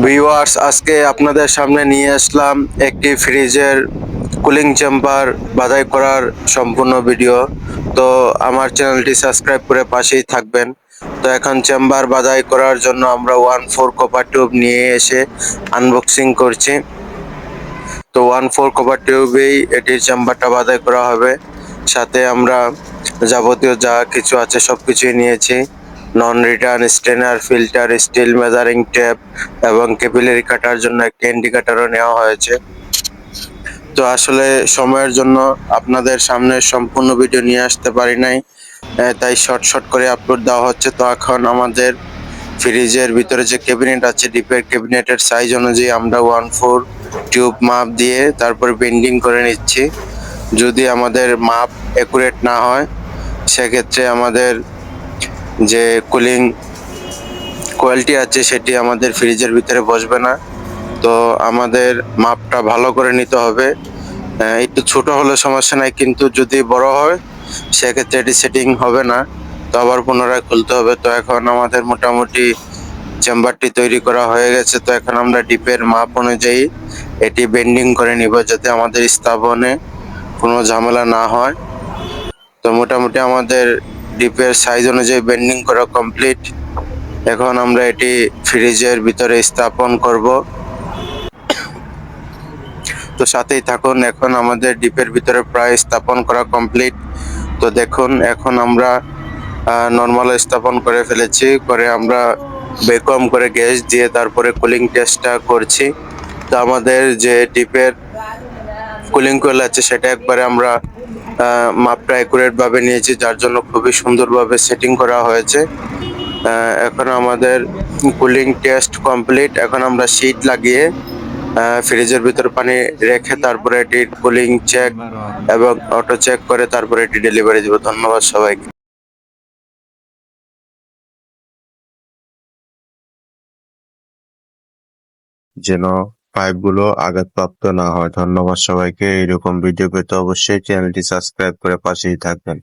Viewers আজকে আপনাদের সামনে নিয়ে আসলাম একটি ফ্রিজের কুলিং চেম্বার বাধাই করার সম্পূর্ণ ভিডিও তো আমার চ্যানেলটি সাবস্ক্রাইব করে পাশেই থাকবেন। তো এখন চেম্বার বাধাই করার জন্য আমরা ওয়ান ফোর কপার টিউব নিয়ে এসে আনবক্সিং করছি। তো ওয়ান ফোর কপার টিউবেই এটির চেম্বারটা বাধাই করা হবে। সাথে আমরা যাবতীয় যা কিছু আছে সব কিছুই নিয়েছি। Non return strainer filter steel measuring tape এবং কেপিলারি কাটার জন্য একটি ইন্ডিকেটরও নেওয়া হয়েছে। তো আসলে সময়ের জন্য আপনাদের সামনে সম্পূর্ণ ভিডিও নিয়ে আসতে পারি নাই তাই শর্ট শর্ট করে আপলোড দেওয়া হচ্ছে। তো এখন আমাদের ফ্রিজের ভিতরে যে ক্যাবিনেট আছে ডিপের ক্যাবিনেটের সাইজ অনুযায়ী আমরা ওয়ান ফোর টিউব মাপ দিয়ে তারপর বেন্ডিং করে নিচ্ছি। যদি আমাদের মাপ অ্যাকুরেট না হয়, সেক্ষেত্রে আমাদের যে কুলিং কোয়ালিটি আছে সেটি আমাদের ফ্রিজের ভিতরে বসবে না। তো আমাদের মাপটা ভালো করে নিতে হবে। একটু ছোট হলে সমস্যা নাই, কিন্তু যদি বড় হয়, সেক্ষেত্রে এটি সেটিং হবে না। তো আবার পুনরায় খুলতে হবে। তো এখন আমাদের মোটামুটি চেম্বারটি তৈরি করা হয়ে গেছে। তো এখন আমরা ডিপের মাপ অনুযায়ী এটি বেন্ডিং করে নিব যাতে আমাদের স্থাপনে কোনো ঝামেলা না হয়। তো মোটামুটি আমাদের ডিপের সাইজ অনুযায়ী বেন্ডিং করা কমপ্লিট এখন আমরা এটি ফ্রিজের ভিতরে স্থাপন করব। তো সাথেই থাকুন, এখন আমাদের ডিপের ভিতরে প্রায় স্থাপন করা কমপ্লিট তো দেখুন, এখন আমরা নর্মাল স্থাপন করে ফেলেছি। করে আমরা বেকম করে গ্যাস দিয়ে তারপরে কুলিং টেস্টটা করছি। তো আমাদের যে ডিপের কুলিং কোয়েল আছে, সেটা একবারে আমরা মাপটা অ্যাকুরেট ভাবে নিয়েছি, যার জন্য খুবই সুন্দরভাবে সেটিং করা হয়েছে। এখন আমাদের কুলিং টেস্ট কমপ্লিট এখন আমরা শীট লাগিয়ে ফ্রিজের ভিতর পানি রেখে তারপরে এটির কুলিং চেক এবং অটো চেক করে তারপরে এটি ডেলিভারি দেবো। ধন্যবাদ সবাইকে। যেন পাইপগুলো আঘাতপ্রাপ্ত না হয়। ধন্যবাদ সবাইকে। এরকম ভিডিও পেতে অবশ্যই চ্যানেলটি সাবস্ক্রাইব করে পাশেই থাকবেন।